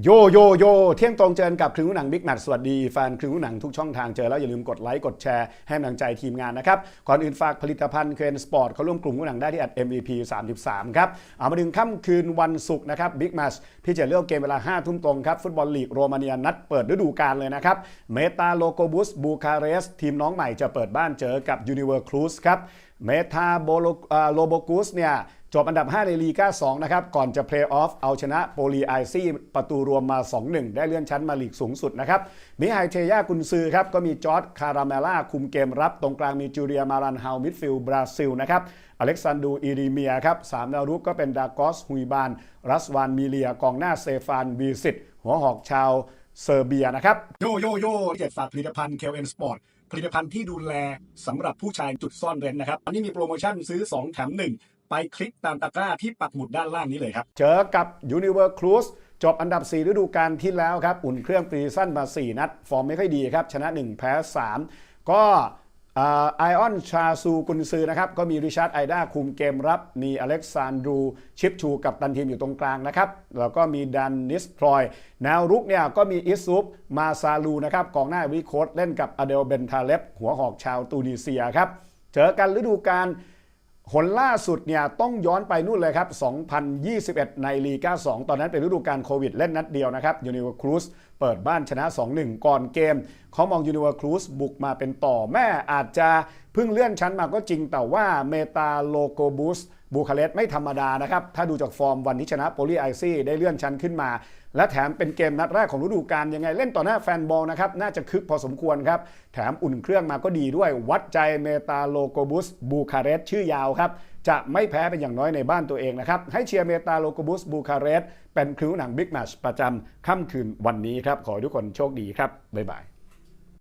โยโยโยเที่ยงตรงเจอกับครึ่งหนังบิ๊กแมทสวัสดีแฟนครึ่งหนังทุกช่องทางเจอแล้วอย่าลืมกดไลค์กดแชร์ให้กำลังใจทีมงานนะครับ ก่อนอื่นฝากผลิตภัณฑ์เคนสปอร์ตเขาร่วมกลุ่มหนังได้ที่แอด MVP 33 ครับ เอามาถึงค่ำคืนวันศุกร์นะครับบิ๊กแมทที่จะเลือกเกมเวลา 5 ทุ่มตรงครับ ฟุตบอลลีกโรมาเนียนัดเปิดฤดูกาลเลยนะครับเมตาโลโกบุสบูคาเรสทีมน้องใหม่จะเปิดบ้านเจอกับยูนิเวอร์ครูสครับเมทาโบโลโลโบกุสเนี่ย จบอันดับ 5 ในลีกา2นะครับ ก่อนจะเพลย์ออฟเอาชนะโปลีไอซี่ประตูรวมมา 2-1 ได้เลื่อนชั้นมาลีกสูงสุดนะครับมิไฮเทยากุนซือครับ ก็มีจอร์ดคาราเมล่าคุมเกมรับ ตรงกลางมีจูเรียมารันเฮามิดฟิลด์บราซิลนะครับอเล็กซานดูอีริเมียครับสามดาวรุกก็เป็นดากอสฮุยบาน รัสวานมิเลียกองหน้าเซฟานวีสิตหัวหอกชาวเซอร์เบียนะครับโยโยโยเจ็ดฝากผลิตภัณฑ์เคลเอ็นสปอร์ตผลิตภัณฑ์ที่ดูแลสำหรับผู้ชายจุดซ่อนเร้นนะครับอันนี้มีโปรโมชั่นซื้อ 2 แถม 1 ไปคลิกตามตะกร้าที่ปักหมุดด้านล่างนี้เลยครับ เจอกับ Univer Cruise จบอันดับ 4 ฤดูกาลที่แล้วครับ อุ่นเครื่องปรีสั้นมา 4 นัด ฟอร์มไม่ค่อยดีครับ ชนะ 1 แพ้ 3 ก็ไอออนชาซูกุนซือนะครับ ก็มีริชาร์ดไอด้าคุมเกมรับ มีอเล็กซานดรูชิปชูกับตันทีมอยู่ตรงกลางนะครับ แล้วก็มีดันนิสทรอย แนวรุกเนี่ยก็มีอิซุปมาซาลูนะครับกองหน้าวิโคตเล่นกับอเดลเบนทาเลฟหัวหอกชาวตูนิเซียครับ เจอกันฤดูกาล ผลล่าสุดเนี่ยต้องย้อนไปนู่นเลยครับ 2021 ในลีกา2ตอนนั้นเป็นฤดูกาลโควิดเล่นนัดเดียวนะครับยูนิเวอร์ครูสเปิดบ้านชนะ 2-1 ก่อนเกมเขามองยูนิเวอร์ครูสบุกมาเป็นต่อแม่อาจจะเพิ่งเลื่อนชั้นมาก็จริงแต่ว่าเมตาโลโกบูส บูคาเรสต์ไม่ธรรมดานะครับ ถ้าดูจากฟอร์มวันที่ชนะโปลีไอซี่ได้เลื่อนชั้นขึ้นมา และแถมเป็นเกมนัดแรกของฤดูกาลยังไงเล่นต่อหน้าแฟนบอลนะครับ น่าจะคึกพอสมควรครับ แถมอุ่นเครื่องมาก็ดีด้วยวัดใจเมตาโลโกบุสบูคาเรสต์ชื่อยาวครับจะไม่แพ้เป็นอย่างน้อยในบ้านตัวเองนะครับ ให้เชียร์เมตาโลโกบุสบูคาเรสต์เป็นคริวหนังบิ๊กแมชประจำค่ำคืนวันนี้ครับขอให้ทุกคนโชคดีครับบ๊ายบาย